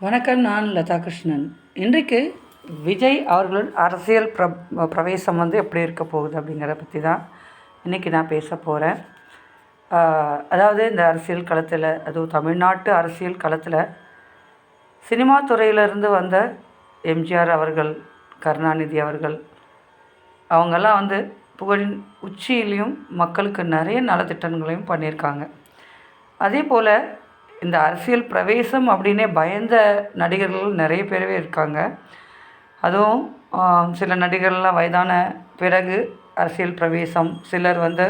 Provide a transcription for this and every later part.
வணக்கம் நான் லதா கிருஷ்ணன். இன்றைக்கு விஜய் அவர்கள் அரசியல் பிர பிரவேசம் வந்து எப்படி இருக்க போகுது அப்படிங்கிறத பற்றி தான் இன்றைக்கி நான் பேச போகிறேன் அதாவது இந்த அரசியல் களத்தில் அதுவும் தமிழ்நாட்டு அரசியல் களத்தில் சினிமா துறையிலிருந்து வந்த எம்ஜிஆர் அவர்கள் கருணாநிதி அவர்கள் அவங்கெல்லாம் வந்து புகழின் உச்சியிலையும் மக்களுக்கு நிறைய நலத்திட்டங்களையும் பண்ணியிருக்காங்க. அதே போல் இந்த அரசியல் பிரவேசம் அப்படின்னே பயந்த நடிகர்கள் நிறைய பேரவே இருக்காங்க. அதுவும் சில நடிகர்கள்லாம் வயதான பிறகு அரசியல் பிரவேசம் சிலர் வந்து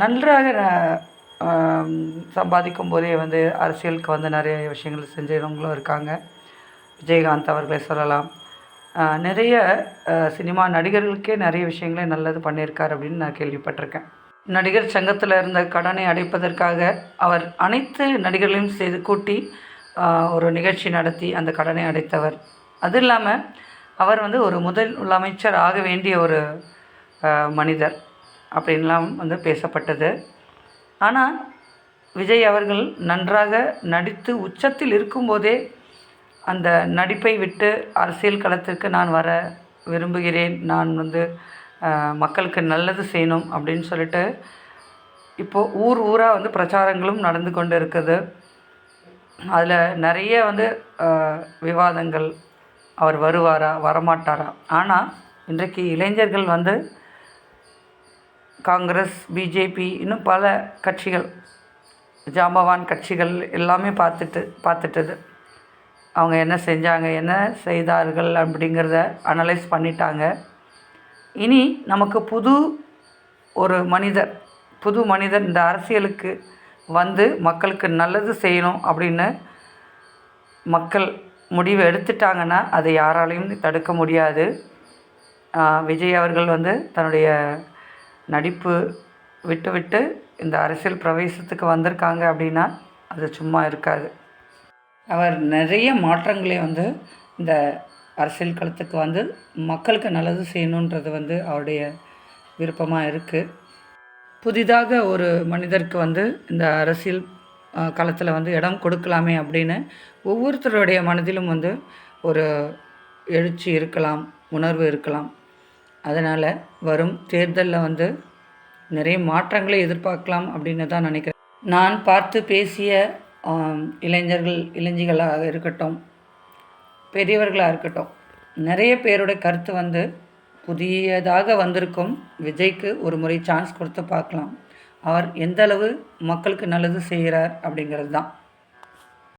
நன்றாக சம்பாதிக்கும் போதே வந்து அரசியலுக்கு வந்து நிறைய விஷயங்கள் செஞ்சவங்களும் இருக்காங்க. விஜயகாந்த் அவர்களை சொல்லலாம். நிறைய சினிமா நடிகர்களுக்கே நிறைய விஷயங்களை நல்லது பண்ணியிருக்கார் அப்படின்னு நான் கேள்விப்பட்டிருக்கேன். நடிகர் சங்கத்தில் இருந்த கடனை அடைப்பதற்காக அவர் அனைத்து நடிகர்களையும் செய்து கூட்டி ஒரு நிகழ்ச்சி நடத்தி அந்த கடனை அடைத்தவர். அது இல்லாமல் அவர் வந்து ஒரு முதல் அமைச்சர் ஆக வேண்டிய ஒரு மனிதர் அப்படின்லாம் வந்து பேசப்பட்டது. ஆனால் விஜய் அவர்கள் நன்றாக நடித்து உச்சத்தில் இருக்கும்போதே அந்த நடிப்பை விட்டு அரசியல் களத்திற்கு நான் வர விரும்புகிறேன். நான் வந்து மக்களுக்கு நல்லது செய்யணும் அப்படின்னு சொல்லிட்டு இப்போது ஊர் ஊராக வந்து பிரச்சாரங்களும் நடந்து கொண்டு இருக்குது. அதில் நிறைய வந்து விவாதங்கள் அவர் வருவாரா வரமாட்டாரா? ஆனால் இன்றைக்கு இளைஞர்கள் வந்து காங்கிரஸ் பிஜேபி இன்னும் பல கட்சிகள் ஜாம்பவான் கட்சிகள் எல்லாமே பார்த்துட்டு பார்த்துட்டது. அவங்க என்ன செஞ்சாங்க என்ன செய்தார்கள் அப்படிங்கிறத அனலைஸ் பண்ணிட்டாங்க. இனி நமக்கு புது ஒரு மனிதர் புது மனிதர் இந்த அரசியலுக்கு வந்து மக்களுக்கு நல்லது செய்யணும் அப்படின்னு மக்கள் முடிவு எடுத்துட்டாங்கன்னா அதை யாராலையும் தடுக்க முடியாது. விஜய் அவர்கள் வந்து தன்னுடைய நடிப்பு விட்டுவிட்டு இந்த அரசியல் பிரவேசத்துக்கு வந்திருக்காங்க அப்படின்னா அது சும்மா இருக்காது. அவர் நிறைய மாற்றங்களை வந்து இந்த அரசியல் களத்துக்கு வந்து மக்களுக்கு நல்லது செய்யணுன்றது வந்து அவருடைய விருப்பமாக இருக்குது புதிதாக ஒரு மனிதருக்கு வந்து இந்த அரசியல் களத்தில் வந்து இடம் கொடுக்கலாமே அப்படின்னு ஒவ்வொருத்தருடைய மனதிலும் வந்து ஒரு எழுச்சி இருக்கலாம் உணர்வு இருக்கலாம். அதனால் வரும் தேர்தலில் வந்து நிறைய மாற்றங்களை எதிர்பார்க்கலாம் அப்படின்னு தான் நினைக்கிறேன். நான் பார்த்து பேசிய இளைஞர்கள் இளைஞர்களாக இருக்கட்டும் பெரியவர்களாக இருக்கட்டும். நிறைய பேரோட கருத்து வந்து புதியதாக வந்திருக்கும் விஜய்க்கு ஒரு முறை சான்ஸ் கொடுத்து பார்க்கலாம். அவர் எந்த அளவு மக்களுக்கு நல்லது செய்கிறார் அப்படிங்கிறது தான்.